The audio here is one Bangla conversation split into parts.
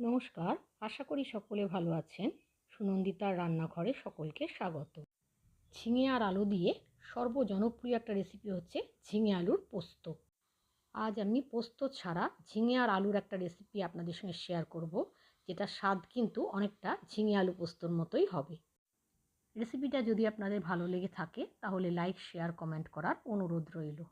নমস্কার, আশা করি সকলে ভালো আছেন। সুনন্দিতার রান্নাঘরে সকলকে স্বাগত। ঝিঙে আর আলু দিয়ে সর্বজনপ্রিয় একটা রেসিপি হচ্ছে ঝিঙে আলুর পোস্ত। আজ আমি পোস্ত ছাড়া ঝিঙে আর আলুর একটা রেসিপি আপনাদের সঙ্গে শেয়ার করব, যেটা স্বাদ কিন্তু অনেকটা ঝিঙে আলু পোস্তর মতোই হবে। রেসিপিটা যদি আপনাদের ভালো লেগে থাকে, তাহলে লাইক শেয়ার কমেন্ট করার অনুরোধ রইল।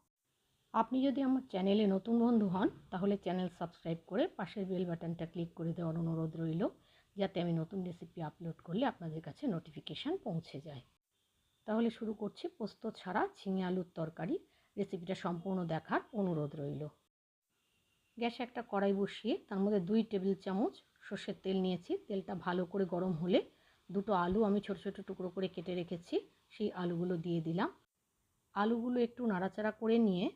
আপনি যদি আমার চ্যানেলে নতুন বন্ধু হন, তাহলে চ্যানেল সাবস্ক্রাইব করে পাশের বেল বাটনটা ক্লিক করে দেওয়ার অনুরোধ রইল, যাতে আমি নতুন রেসিপি আপলোড করলে আপনাদের কাছে নোটিফিকেশান পৌঁছে যায়। তাহলে শুরু করছি পোস্ত ছাড়া ঝিঙে আলুর তরকারি। রেসিপিটা সম্পূর্ণ দেখার অনুরোধ রইল। গ্যাসে একটা কড়াই বসিয়ে তার মধ্যে দুই টেবিল চামচ সর্ষের তেল নিয়েছি। তেলটা ভালো করে গরম হলে দুটো আলু আমি ছোট ছোট টুকরো করে কেটে রেখেছি, সেই আলুগুলো দিয়ে দিলাম। আলুগুলো একটু নাড়াচাড়া করে নিয়ে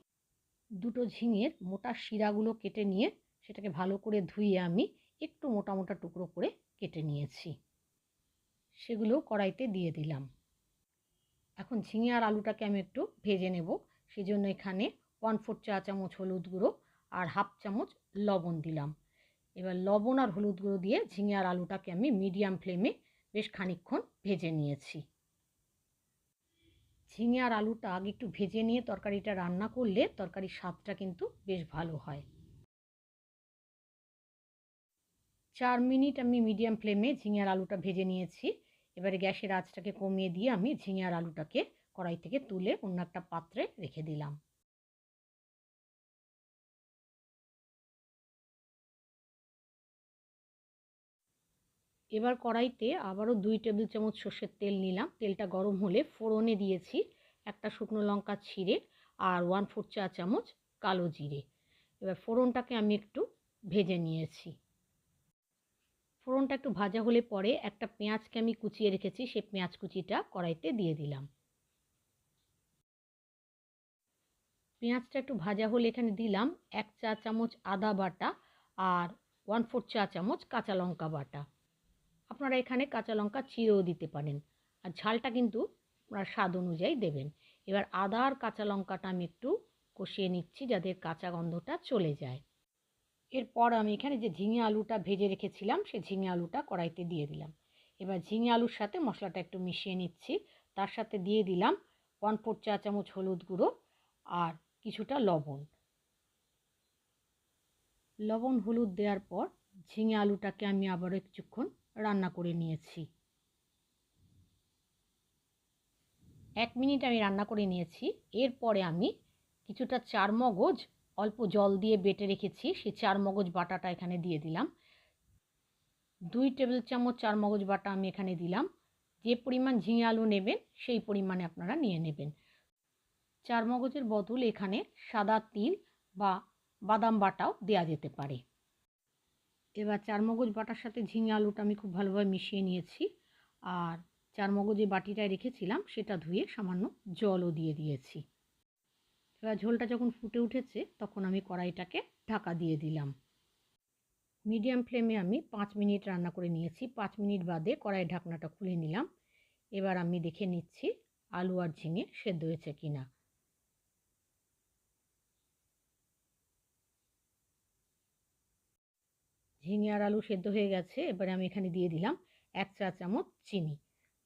দুটো ঝিঙের মোটা শিরাগুলো কেটে নিয়ে সেটাকে ভালো করে ধুয়ে আমি একটু মোটা মোটা টুকরো করে কেটে নিয়েছি। সেগুলো কড়াইতে দিয়ে দিলাম। এখন ঝিঙে আর আলুটাকে আমি একটু ভেজে নেব। সেজন্য এখানে ওয়ান ফোর চা চামচ হলুদ গুঁড়ো আর হাফ চামচ লবণ দিলাম। এবার লবণ আর হলুদ গুঁড়ো দিয়ে ঝিঙে আর আলুটাকে আমি মিডিয়াম ফ্লেমে বেশ খানিক্ষণ ভেজে নিয়েছি। ঝিঙে আর আলুটা আগে একটু ভেজে নিয়ে তরকারিটা রান্না করলে তরকারির স্বাদটা কিন্তু বেশ ভালো হয়। চার মিনিট আমি মিডিয়াম ফ্লেমে ঝিঙে আর আলুটা ভেজে নিয়েছি। এবারে গ্যাসের আঁচটাকে কমিয়ে দিয়ে আমি ঝিঙে আর আলুটাকে কড়াই থেকে তুলে অন্য একটা পাত্রে রেখে দিলাম। এবার কড়াইতে আবারও দুই টেবিল চামচ সর্ষের তেল নিলাম। তেলটা গরম হলে ফোড়নে দিয়েছি একটা শুকনো লঙ্কা ছিঁড়ে আর ওয়ান ফোর চা চামচ কালো জিরে। এবার ফোড়নটাকে আমি একটু ভেজে নিয়েছি। ফোড়নটা একটু ভাজা হলে পরে একটা পেঁয়াজকে আমি কুচিয়ে রেখেছি সেই পেঁয়াজ কুচিটা কড়াইতে দিয়ে দিলাম। পেঁয়াজটা একটু ভাজা হলে এখানে দিলাম এক চা চামচ আদা বাটা আর ওয়ান ফোর চা চামচ কাঁচা লঙ্কা বাটা। আপনারা এখানে কাঁচা লঙ্কা চিরেও দিতে পারেন। আর ঝালটা কিন্তু আপনার স্বাদ অনুযায়ী দেবেন। এবার আদা আর কাঁচা লঙ্কাটা আমি একটু কষিয়ে নিচ্ছি যাতে কাঁচা গন্ধটা চলে যায়। এরপর আমি এখানে যে ঝিঙে আলুটা ভেজে রেখেছিলাম, সে ঝিঙে আলুটা কড়াইতে দিয়ে দিলাম। এবার ঝিঙে আলুর সাথে মশলাটা একটু মিশিয়ে নিচ্ছি। তার সাথে দিয়ে দিলাম ওয়ান ফোর চা চামচ হলুদ গুঁড়ো আর কিছুটা লবণ। লবণ হলুদ দেওয়ার পর ঝিঙে আলুটাকে আমি আবারও কিছুক্ষণ রান্না করে নিয়েছি। এক মিনিট আমি রান্না করে নিয়েছি। এরপরে আমি কিছুটা চার মগজ অল্প জল দিয়ে বেটে রেখেছি। সেই চার মগজ বাটাটা এখানে দিয়ে দিলাম। দুই টেবিল চামচ চার মগজ বাটা আমি এখানে দিলাম। যে পরিমাণ ঝিঙে আলু নেবেন, সেই পরিমাণে আপনারা নিয়ে নেবেন। চার মগজের বদল এখানে সাদা তিল বা বাদাম বাটাও দেওয়া যেতে পারে। এবার চারমগজ বাটার সাথে ঝিঙে আলুটা আমি খুব ভালোভাবে মিশিয়ে নিয়েছি। আর চারমগজ যে বাটিটায় রেখেছিলাম, সেটা ধুয়ে সামান্য জলও দিয়ে দিয়েছি। এবার ঝোলটা যখন ফুটে উঠেছে, তখন আমি কড়াইটাকে ঢাকা দিয়ে দিলাম। মিডিয়াম ফ্লেমে আমি পাঁচ মিনিট রান্না করে নিয়েছি। পাঁচ মিনিট বাদে কড়াই ঢাকনাটা খুলে নিলাম। এবার আমি দেখে নিচ্ছি আলু আর ঝিঙে সেদ্ধ হয়েছে কিনা। ঝিঙে আর আলু সেদ্ধ হয়ে গেছে, এবারে আমি এখানে দিয়ে দিলাম এক চা চামচ চিনি।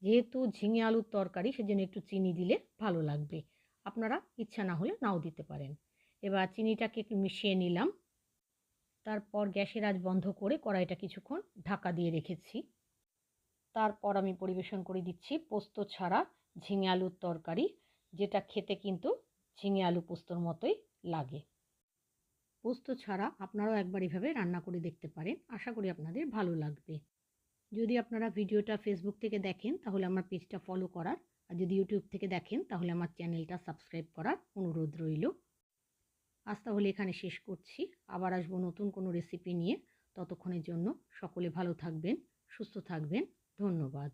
যেহেতু ঝিঙে আলুর তরকারি, সেজন্য একটু চিনি দিলে ভালো লাগবে। আপনারা ইচ্ছা না হলে নাও দিতে পারেন। এবার চিনিটাকে একটু মিশিয়ে নিলাম। তারপর গ্যাসের আজ বন্ধ করে কড়াইটা কিছুক্ষণ ঢাকা দিয়ে রেখেছি। তারপর আমি পরিবেশন করে দিচ্ছি পোস্ত ছাড়া ঝিঙে আলুর তরকারি, যেটা খেতে কিন্তু ঝিঙে আলু পোস্তর মতোই লাগে। পোস্ত ছাড়া আপনারাও একবার এভাবে রান্না করে দেখতে পারেন। আশা করি আপনাদের ভালো লাগবে। যদি আপনারা ভিডিওটা ফেসবুক থেকে দেখেন, তাহলে আমার পেজটা ফলো করার। আর যদি ইউটিউব থেকে দেখেন, তাহলে আমার চ্যানেলটা সাবস্ক্রাইব করার অনুরোধ রইল। আজ তাহলে এখানে শেষ করছি। আবার আসব নতুন কোনো রেসিপি নিয়ে। ততক্ষণের জন্য সকলে ভালো থাকবেন, সুস্থ থাকবেন। ধন্যবাদ।